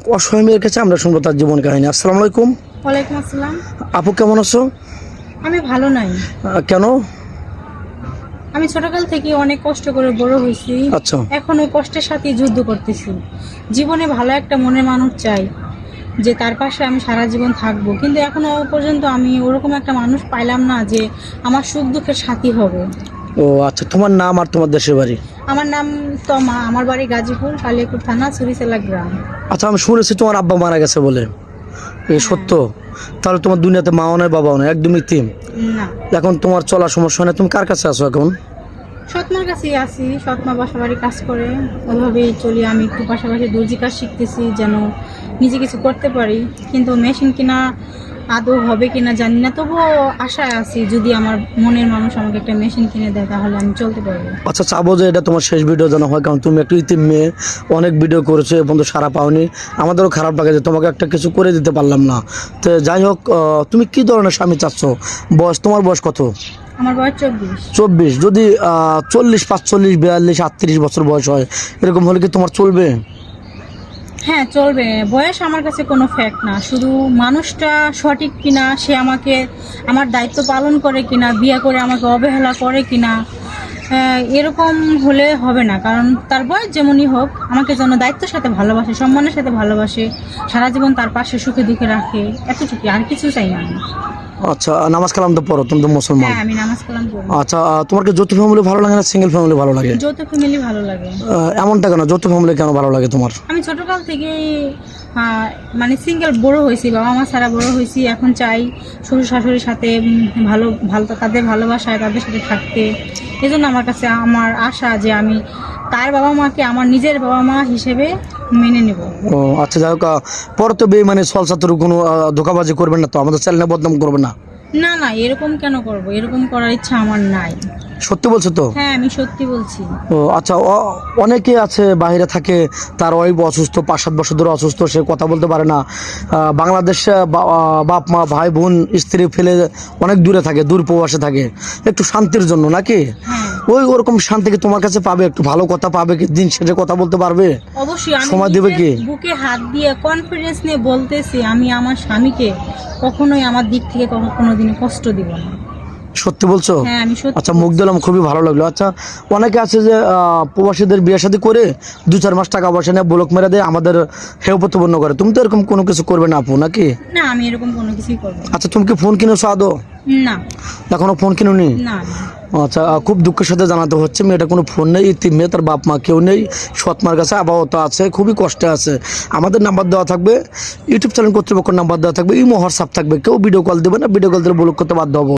অসহায় মেয়ের কাছে আমরা শুনব তার জীবন কাহিনী। আসসালামু আলাইকুম। ওয়ালাইকুম আসসালাম। আপু কেমন আছো? আমি ভালো নাই। কেন? আমি ছোটকাল থেকে অনেক কষ্ট করে বড় হয়েছি। আচ্ছা। এখন ওই কষ্টের সাথে যুদ্ধ করতেছি। জীবনে ভালো একটা মনের মানুষ চাই যে তার পাশে আমি সারা জীবন থাকব। কিন্তু এখনও পর্যন্ত আমি ওরকম একটা মানুষ পাইলাম না যে আমার সুখ দুঃখের সাথী হবে। ও আচ্ছা। তোমার নাম আর তোমার দেশের বাড়ি? আমার নাম তমা আমার বাড়ি গাজীপুর কালিয়াকুর থানা সুরিসেলা গ্রাম। আচ্ছা আমি শুনেছি তোমার আব্বা মারা গেছে বলে। এ সত্য? তাহলে তোমার দুনিয়াতে মাও নয় বাবাও নয় একদমই তিম? না। এখন তোমার চলার সমস্যা নেই তুমি কার কাছে আছো এখন? সৎমার কাছেই আছি সৎমা বাসা বাড়ি কাজ করে। ওইভাবেই চলি আমি একটু পাশাপাশি দর্জি কাজ শিখতেছি যেন নিজে কিছু করতে পারি। কিন্তু মেশিন কিনা আদৌ হবে কিনা জানি না তবুও আশায় আছি যদি আমার মনের মানুষ আমাকে একটা মেশিন কিনে দেয় তাহলে আমি চলতে পারব। আচ্ছা চাবো যে এটা তোমার শেষ ভিডিও যেন হয় কারণ তুমি একটু ইতিম মেয়ে অনেক ভিডিও করেছ এবং তো সারা পাওনি। আমাদেরও খারাপ লাগে যে তোমাকে একটা কিছু করে দিতে পারলাম না। তো যাই হোক আহ, তুমি কি ধরনের স্বামী চাচ্ছ? বয়স তোমার বয়স কত? আমার বয়স চব্বিশ। চব্বিশ যদি চল্লিশ পাঁচচল্লিশ বিয়াল্লিশ আটত্রিশ বছর বয়স হয় এরকম হলে কি তোমার চলবে? হ্যাঁ চলবে। বয়স আমার কাছে কোনো ফ্যাক্ট না। শুধু মানুষটা সঠিক কিনা, সে আমাকে, আমার দায়িত্ব পালন করে কিনা, বিয়ে করে আমাকে অবহেলা করে কিনা এরকম হলে হবে না। কারণ তার বয়স যেমনই হোক আমাকে যেন দায়িত্বের সাথে ভালোবাসে সম্মানের সাথে ভালোবাসে সারা জীবন তার পাশে সুখে দুঃখে রাখে এতটুকু আর কিছু চাই না আমি। আচ্ছা নামাজ কালাম তো পড়ো তুমি তো মুসলমান। হ্যাঁ আমি নামাজ কালাম করি আচ্ছা তোমার কি যৌথ ফ্যামিলি ভালো লাগে না সিঙ্গেল ফ্যামিলি ভালো লাগে? যৌথ ফ্যামিলি ভালো লাগে। এমনটা কেন? যৌথ ফ্যামিলি কেন ভালো লাগে তোমার? আমি ছোটকাল থেকেই আহ, মানে সিঙ্গেল বড় হয়েছি বাবা মা ছাড়া বড় হয়েছি। এখন চাই শ্বশুর শাশুড়ির সাথে ভালো ভালো তাদের ভালোবাসায় তাদের সাথে থাকতে। এই জন্য আমার কাছে আমার আশা যে আমি তার বাবা মাকে আমার নিজের বাবা মা হিসেবে মেনে নেব। ও আচ্ছা যাই হোক পরে তো বেই মানে সলসাতুর কোনো ধোকাবাজি করবেন না তো? আমাদের চ্যানেলে বদনাম করবে না? না না এরকম কেন করব? এরকম করার ইচ্ছা আমার নাই। সত্যি বলছো তো? হ্যাঁ আমি সত্যি বলছি। ও আচ্ছা অনেকে আছে বাইরে থাকে তার ওয়াইফ অসুস্থ পাঁচ সাত বছর ধরে অসুস্থ সে কথা বলতে পারে না। বাংলাদেশে বাপ মা ভাই বোন স্ত্রী ফেলে অনেক দূরে থাকে দূর প্রবাসে থাকে। একটু শান্তির জন্য নাকি? হ্যাঁ। ওই ওরকম শান্তি কি তোমার কাছে পাবে? একটু ভালো কথা পাবে কি? দিন শেষে কথা বলতে পারবে? অবশ্যই আমি সময় দেবে কি? বুকে হাত দিয়ে কনফিডেন্স নিয়ে বলতেছি আমি আমার স্বামীকে কখনোই আমার দিক থেকে কখনো কোনোদিনও কষ্ট দিব না। সত্যি বলছো? হ্যাঁ আচ্ছা মুখ দিলাম খুবই ভালো লাগল। আচ্ছা অনেকে আছে যে প্রবাসীদের বিয়ে শাদী করে দু চার মাস টাকা পয়সা নিয়ে ব্লক মেরে দেয় আমাদের হেয় প্রতিপন্ন করে। তুমি তো এরকম কোনো কিছু করবে না আপু নাকি? না আমি এরকম কোনো কিছুই করব। আচ্ছা তুমি কি ফোন কিনেছো আদৌ? না। এখনও ফোন কিনুনি? না। আচ্ছা খুব দুঃখের সাথে জানাতে হচ্ছে মেয়েটা কোনো ফোন নেই ইতিম মেয়ে তার বাপ মা কেউ নেই সৎমার কাছে আবহাওয়া আছে খুবই কষ্টে আছে। আমাদের নাম্বার দেওয়া থাকবে ইউটিউব চ্যানেল কর্তৃপক্ষের নাম্বার দেওয়া থাকবে ইমো হোয়াটসঅ্যাপ থাকবে কেউ ভিডিও কল দেবে না ভিডিও কল দিলে ব্লক করতে বাধ্য হব।